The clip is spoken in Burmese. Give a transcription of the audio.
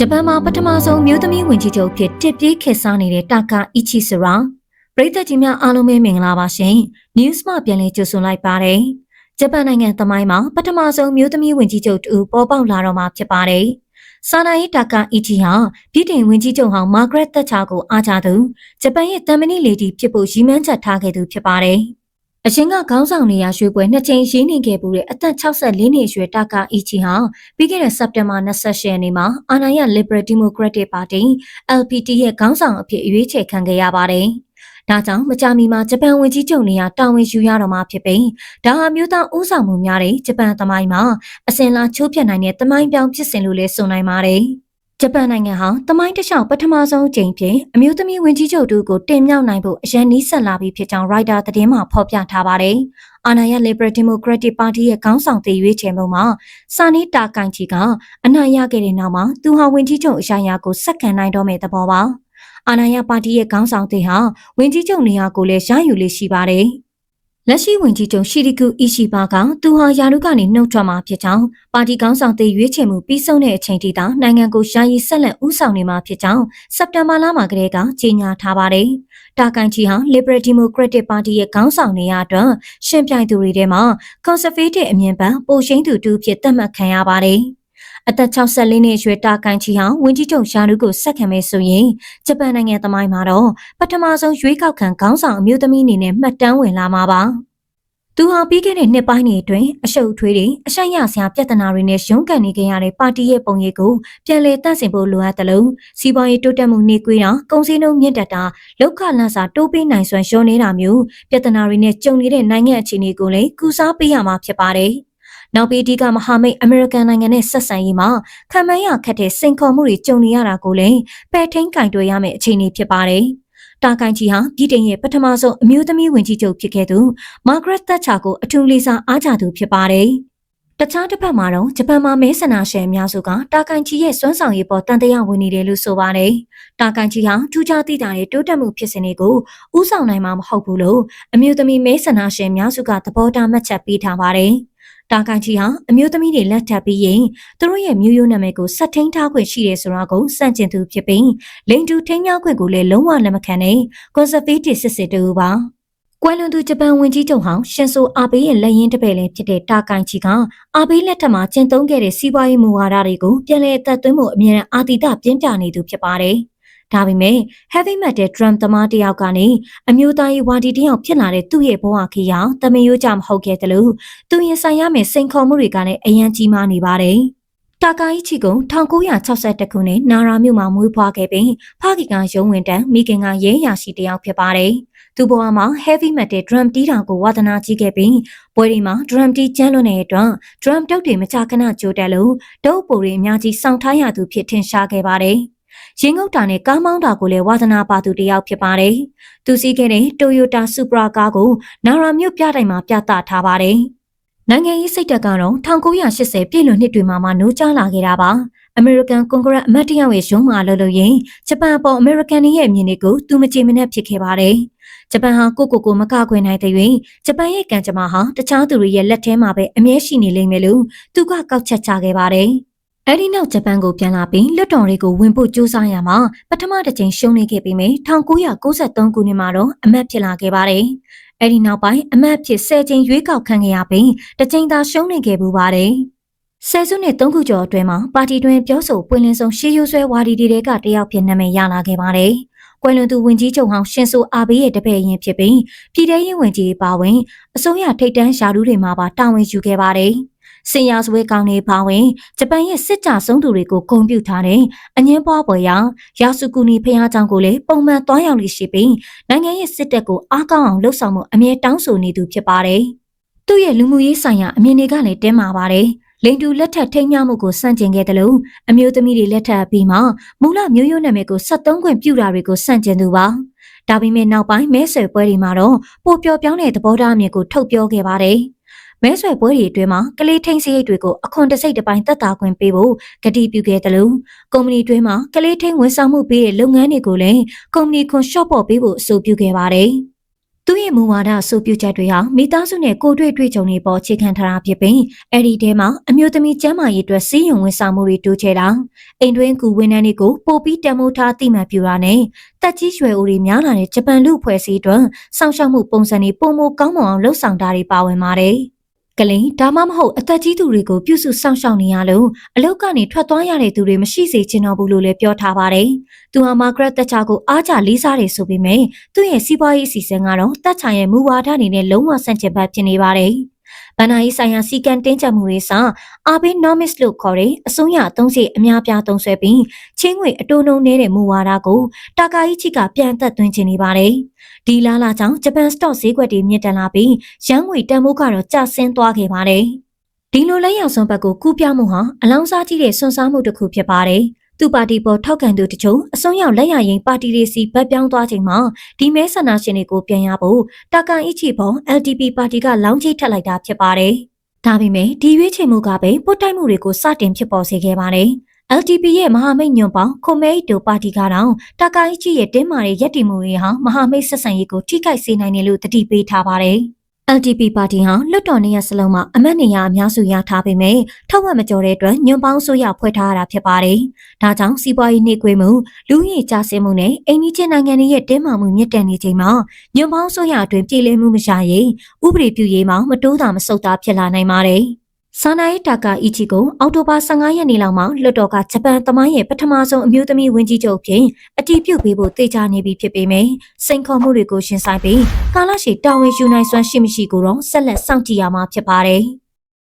ဂျပန်မှာပထမဆုံးမျိုးသမီးဝင်ကြီးချုပ်ဖြစ်တစ်ပြေးခေတ်စားနေတဲ့တာကာအီချီဆရာပရိသတ်ကြီးများအားလုံးပဲမင်္ဂလာပါရှင်။ News မှပြန်လည်ကြိုဆိုလိုက်ပါတယ်။ဂျပန်နိုင်ငံသမိုင်းမှာပထမဆုံးမျိုးသမီးဝင်ကြီးချုပ်တူပေါ်ပေါက်လာတော့မှာဖြစ်ပါတယ်။ဆာနာယီတာကာအီချီဟာပြည်တင်ဝင်ကြီးချုပ်ဟောင်းမာဂရက်သက်ချာကိုအားကြသူဂျပန်ရဲ့တမ်မနီလေဒီဖြစ်ဖို့ရည်မှန်းချက်ထားခဲ့သူဖြစ်ပါတယ်။ အရှင်ကခေါင်းဆောင်နေရာရွှေပွဲနှစ်ချိန်ရင်းနေခဲ့မှုတဲ့အသက်64နှစ်အရွယ်တာကာအီချီဟာပြီးခဲ့တဲ့စက်တင်ဘာ28ရက်နေ့မှာအာဏာရ Liberal Democratic Party LPT ရဲ့ခေါင်းဆောင်အဖြစ်ရွေးချယ်ခံခဲ့ရပါတယ်။ဒါကြောင့်မကြာမီမှာဂျပန်ဝန်ကြီးချုပ်နေရာတာဝန်ယူရတော့မှာဖြစ်ပြီးဒါဟာမျိုးသားဦးဆောင်မှုများတဲ့ဂျပန်သမိုင်းမှာအစဉ်လာချိုးဖျက်နိုင်တဲ့သမိုင်းပြောင်းဖြစ်စဉ်လို့လည်းဆိုနိုင်ပါတယ်။ ဂျပန်နိုင်ငံဟာတမိုင်းတခြားပထမဆုံးအကြိမ်ဖြင့်အမျိုးသမီးဝင်ကြီးချုပ်တို့ကိုတင်မြှောက်နိုင်ဖို့အရန်နီးဆက်လာပြီးဖြစ်ကြောင်း Reuters သတင်းမှာဖော်ပြထားပါတယ်။အာဏာရ Liberal Democratic Party ရဲ့ခေါင်းဆောင်တည်ရွေးချယ်မှုမှာစာနီတာကန်ချီကအနိုင်ရခဲ့တဲ့နောက်မှာသူဟာဝင်ကြီးချုပ်အရာရာကိုစက္ကန့်နိုင်တော့မဲ့သဘောပါ။အာဏာရပါတီရဲ့ခေါင်းဆောင်တဲ့ဟာဝင်ကြီးချုပ်နေရာကိုလည်းရယူလေးရှိပါတယ်။ လက်ရှိဝင်ကြီးချုပ်ရှီရီကူအီရှိဘာကသူဟာယာရုကနေနှုတ်ထွက်မှာဖြစ်ကြောင်းပါတီကောင်းဆောင်တဲ့ရွေးချယ်မှုပြီးဆုံးတဲ့အချိန်ထိတောင်နိုင်ငံကိုယာယီဆက်လက်ဦးဆောင်နေမှာဖြစ်ကြောင်းစက်တင်ဘာလမှာကတည်းကကြေညာထားပါတယ်။တာကန်ချီဟာ Liberal Democratic Party ရဲ့ခေါင်းဆောင်နေရာအတွက်ရှင်ပြိုင်သူတွေထဲမှာ Conservative အမြင့်ပန်းပိုရှိန်သူတူဖြစ်သတ်မှတ်ခံရပါတယ်။ အသက်64နှစ်အရွယ်တာကန်ချီဟာဝင်းကြီးချုပ်ရှာနုကိုဆက်ခံမဲ့ဆိုရင်ဂျပန်နိုင်ငံသမိုင်းမှာတော့ပထမဆုံးရွေးကောက်ခံခေါင်းဆောင်အမျိုးသမီးအနေနဲ့မှတ်တမ်းဝင်လာမှာပါသူဟာပြီးခဲ့တဲ့နှစ်ပိုင်းတွေအတွင်းအရှုပ်ထွေးတွေအရှက်ရစရာပြဿနာတွေနဲ့ရုန်းကန်နေကြရတဲ့ပါတီရဲ့ပုံရိပ်ကိုပြန်လည်တန့်စင်ဖို့လိုအပ်တယ်လို့စီးပွားရေးတိုးတက်မှုနှေးကွေးတာကုန်စည်နှုန်းမြင့်တက်တာလောက်ခလန့်စာတိုးပေးနိုင်စွမ်းလျှော့နေတာမျိုးပြဿနာတွေနဲ့ကြုံနေတဲ့နိုင်ငံအခြေအနေကိုလည်းကူစားပေးရမှာဖြစ်ပါတယ်။ နောက်ပြီးအဓိကမဟာမိတ်အမေရိကန်နိုင်ငံနဲ့ဆက်ဆံရေးမှာခံမရခက်တဲ့စိန်ခေါ်မှုတွေကြုံနေရတာကိုလည်းပယ်ထိန်ကင်တွယ်ရမယ့်အခြေအနေဖြစ်ပါတယ်။တာကန်ကြီးဟာပြည်တင်ရဲ့ပထမဆုံးအမျိုးသမီးဝင်ကြီးချုပ်ဖြစ်ခဲ့သူမာဂရက်သက်ချာကိုအထူးလေးစားအားကြသူဖြစ်ပါတယ်။တခြားတစ်ဖက်မှာတော့ဂျပန်မှာမဲဆန္ဒရှင်အများစုကတာကန်ချီရဲ့စွမ်းဆောင်ရည်ပေါ်တန်တရားဝင်နေတယ်လို့ဆိုပါတယ်။တာကန်ချီဟာထူးခြားသိတာတဲ့တိုးတက်မှုဖြစ်စဉ်တွေကိုဥဆောင်နိုင်မှာမဟုတ်ဘူးလို့အမျိုးသမီးမဲဆန္ဒရှင်အများစုကသဘောထားမှတ်ချက်ပေးထားပါတယ်။ တာကန်ကြီးဟာအမျိုးသမီးတွေလက်ထပ်ပြီးရင်သူတို့ရဲ့မျိုးရိုးနာမည်ကိုဆက်ထိန်ထားခွင့်ရှိတယ်ဆိုတာကိုစန့်ကျင်သူဖြစ်ပြီးလိန်တူထိန်းများခွင့်ကိုလည်းလုံးဝလက်မခံတဲ့ conservative စစ်စစ်တူပါကွယ်လွန်သူဂျပန်ဝန်ကြီးချုပ်ဟောင်းရှင်ဆိုအာဘေးရဲ့လက်ရင်းတပည့်လည်းဖြစ်တဲ့တာကန်ကြီးကအာဘေးလက်ထက်မှာကျင့်သုံးခဲ့တဲ့စီးပွားရေးမူဝါဒတွေကိုပြန်လည်အသက်သွင်းဖို့အမြဲတမ်းအာတိတပြင်းပြနေသူဖြစ်ပါတယ်။ ဒါပေမဲ့ heavy metal drum သမားတယောက်ကနေအမျိုးသားရေးဝါဒီတယောက်ဖြစ်လာတဲ့သူ့ရဲ့ဘဝခေတ်ရောတမယိုးကြမဟုတ်ခဲ့တယ်လို့သူရင်ဆိုင်ရမယ့်စိန်ခေါ်မှုတွေကလည်းအယံကြီးမားနေပါတယ်။တာကာယီချီကုံ1962ခုနှစ်နာရာမြို့မှာမွေးဖွားခဲ့ပြီးဖခင်ကရုံးဝင်တန်းမိခင်ကရဲရရှိတယောက်ဖြစ်ပါတယ်။သူ့ဘဝမှာ heavy metal drum တီးတာကိုဝါသနာကြီးခဲ့ပြီးပွဲတွေမှာ drum တီးကျန်းလွန်းတဲ့အတွက် drum တုပ်တွေမကြာခဏကြိုတက်လို့ဒုတ်ပိုတွေအများကြီးစောင့်ထားရသူဖြစ်ထင်ရှားခဲ့ပါတယ်။ ရင်ငုတ်တာနဲ့ကားမောင်းတာကိုလည်းဝါသနာပါသူတယောက်ဖြစ်ပါတယ်။သူစီးခဲ့တဲ့ Toyota Supra ကားကိုနာရာမြို့ပြတိုင်မှာပြသထားပါတယ်။နိုင်ငံရေးစိတ်တက်ကတော့1980ပြည့်လွန်နှစ်တွေမှာမှနိုးကြားလာခဲ့တာပါ။ American Congress အမတ်တယောက်ရဲ့ရုံးမှာလှုပ်လို့ရင်ဂျပန်အပေါ် American ရဲ့အမြင်တွေကိုသူမကြေမနက်ဖြစ်ခဲ့ပါတယ်။ဂျပန်ဟာကိုကိုကိုမကခွင့်နိုင်တဲ့တွင်ဂျပန်ရဲ့ကံကြမ္မာဟာတခြားသူတွေရဲ့လက်ထဲမှာပဲအမြဲရှိနေလိမ့်မယ်လို့သူကကောက်ချက်ချခဲ့ပါတယ်။ အဲဒီနောက်ဂျပန်ကိုပြန်လာပြီးလွတ်တော်တွေကိုဝင်ဖို့ကြိုးစားရမှာပထမတစ်ချိန်ရှုံးနေခဲ့ပြီးမြ1993ခုနှစ်မှာတော့အမတ်ဖြစ်လာခဲ့ပါတယ်။အဲဒီနောက်ပိုင်းအမတ်ဖြစ်10ချိန်ရွေးကောက်ခံခဲ့ရပြီးတစ်ချိန်သာရှုံးနေခဲ့ပူပါတယ်။ဆယ်စုနှစ်၃ခုကျော်အတွင်းမှာပါတီတွင်ပြောဆိုပွင့်လင်းဆုံးရှေးရိုးဆွဲဝါဒီတွေကတယောက်ဖြစ်နာမည်ရလာခဲ့ပါတယ်။ကွယ်လွန်သူဝင်ကြီးချုပ်ဟောင်းရှင်ဆိုအာဘေးရဲ့တပည့်ရင်ဖြစ်ပြီးပြည်ထရေးဝင်ကြီးပါဝင်အစိုးရထိပ်တန်းရှာလူတွေမှာပါတာဝန်ယူခဲ့ပါတယ်။ စင်ယာဆွဲကောင်းနေပါဝင်ဂျပန်ရဲ့စစ်ကြဆုံးသူတွေကိုဂုဏ်ပြုထားတဲ့အငင်းပွားပွဲရာယာစုကူနီဖျားကြောင့်ကိုလည်းပုံမှန်သွားရောက်လိရှိပြီးနိုင်ငံရဲ့စစ်တပ်ကိုအားကောင်းအောင်လှုပ်ဆောင်မှုအမြဲတောင်းဆိုနေသူဖြစ်ပါတယ်။သူ့ရဲ့လူမှုရေးဆိုင်ရာအမြင်တွေကလည်းတင်းမာပါတယ်။လိန်တူလက်ထက်ထိမ်းမြမှုကိုစန့်ကျင်ခဲ့တယ်လို့အမျိုးသမီးတွေလက်ထပ်ပြီးမှမူလမျိုးရိုးနာမည်ကို73ခွင့်ပြုတာတွေကိုစန့်ကျင်သူပါ။ဒါပေမဲ့နောက်ပိုင်းမဲဆွယ်ပွဲတွေမှာတော့ပိုပျော်ပြောင်းတဲ့သဘောထားအမြင်ကိုထုတ်ပြောခဲ့ပါတယ်။ မဲဆွယ်ပွဲတွေအတွင်းမှာကလေးထိန်စရိတ်တွေကိုအခွန်တစိတ်တစ်ပိုင်းသက်သာခွင့်ပေးဖို့ကတိပြုခဲ့တယ်လို့ကုမ္ပဏီတွင်းမှာကလေးထိန်ဝန်ဆောင်မှုပေးတဲ့လုပ်ငန်းတွေကိုလည်းကုမ္ပဏီခွန်ရှော့ပေါ်ပေးဖို့အဆိုပြုခဲ့ပါတယ်။သူ့ရဲ့မူဝါဒအဆိုပြုချက်တွေဟာမိသားစုနဲ့ကိုယ်တွေ့တွေ့ကြုံတွေပေါ်အခြေခံထားတာဖြစ်ပြီးအဲ့ဒီထဲမှာအမျိုးသမီးကျန်းမာရေးအတွက်စီးရုံဝန်ဆောင်မှုတွေတိုးချဲ့တာအိမ်တွင်းကူဝန်ထမ်းတွေကိုပို့ပြီးတံမိုးထားတိမှတ်ပြတာနဲ့တက်ကြီးရွယ်ဦးတွေများလာတဲ့ဂျပန်လူအဖွဲ့အစည်းအတွက်စောင့်ရှောက်မှုပုံစံတွေပုံမကောင်းမွန်အောင်လှုပ်ဆောင်တာတွေပါဝင်ပါတယ် ကလင်ဒါမှမဟုတ်အသက်ကြီးသူတွေကိုပြုစုစောင့်ရှောက်နေရလို့အလောက်ကနေထွက်သွားရတဲ့သူတွေမရှိစေချင်တော့ဘူးလို့လည်းပြောထားပါတယ်။သူဟာမာဂရက်တက်ချာကိုအားကြလေးစားတယ်ဆိုပေမဲ့သူ့ရဲ့စီးပွားရေးအစီအစဉ်ကတော့တက်ချာရဲ့မူဝါဒအနေနဲ့လုံးဝဆန့်ကျင်ဘက်ဖြစ်နေပါတယ်။ဗန္နာရေးဆိုင်ရာစီကံတင်းကျပ်မှုတွေစအာဘေးနောမစ်လို့ခေါ်တဲ့အစိုးရအသုံးစရိတ်အများပြားသုံးဆွဲပြီးချင်းငွေအတိုးနှုံနေတဲ့မူဝါဒကိုတာကာကြီးချီကပြန်သက်သွင်းခြင်းနေပါတယ်။ ဒီလာလာကြောင့်ဂျပန်စတော့ဈေးကွက်တွေမြင့်တက်လာပြီးရန်ငွေတန်ဖိုးကတော့ကျဆင်းသွားခဲ့ပါတယ်။ဒီလိုလက်ရောက်စွန်ဘက်ကိုကူးပြောင်းမှုဟာအလောင်းစားကြီးတဲ့စွန်စားမှုတစ်ခုဖြစ်ပါတယ်။သူပါတီပေါ်ထောက်ခံသူတချို့အစွန်းရောက်လက်ရရင်ပါတီတွေစီဗတ်ပြောင်းသွားချိန်မှာဒီမဲဆန္ဒရှင်တွေကိုပြန်ရဖို့တာကန်အီချီပေါ် LDP ပါတီကလောင်းချိတ်ထက်လိုက်တာဖြစ်ပါတယ်။ဒါပေမဲ့ဒီရွေးချယ်မှုကပဲပုတ်တိုက်မှုတွေကိုစတင်ဖြစ်ပေါ်စေခဲ့ပါတယ်။ LDP ရဲ့မဟာမိတ်ညွန့်ပေါင်းခွန်မဲအီတိုပါတီကတော့တာကာအီချီရဲ့တင်းမာတဲ့ရက်တီမှုတွေဟာမဟာမိတ်ဆက်ဆံရေးကိုထိခိုက်စေနိုင်တယ်လို့တတိပေးထားပါတယ်။ LDP ပါတီဟာလွတ်တော်နေရစလုံးမှာအမတ်နေရအများစုရထားပေမဲ့ထောက်ဝက်မကျော်တဲ့အတွက်ညွန့်ပေါင်းဆိုရဖွဲ့ထားရတာဖြစ်ပါတယ်။ဒါကြောင့်စီးပွားရေးနှိကွေးမှုလူကြီးကြဆင်းမှုနဲ့အိမ်နီးချင်းနိုင်ငံတွေရဲ့တင်းမာမှုမြင့်တက်နေချိန်မှာညွန့်ပေါင်းဆိုရအတွင်းပြည်လည်မှုမရရင်ဥပဒေပြုရေးမှာမတိုးတာမဆုတ်တာဖြစ်လာနိုင်ပါတယ်။ ဆာနာယီတာကာအီချီကိုအောက်တိုဘာ15ရက်နေ့လောက်မှာလွတ်တော်ကဂျပန်သမိုင်းရဲ့ပထမဆုံးအမျိုးသမီးဝန်ကြီးချုပ်ဖြစ်အတည်ပြုပေးဖို့တေချာနေပြီဖြစ်ပေမယ့်စိန်ခေါ်မှုတွေကိုရှင်းဆိုင်ပြီးကာလရှည်တာဝန်ယူနိုင်စွမ်းရှိမရှိကိုတော့ဆက်လက်စောင့်ကြည့်ရမှာဖြစ်ပါတယ်။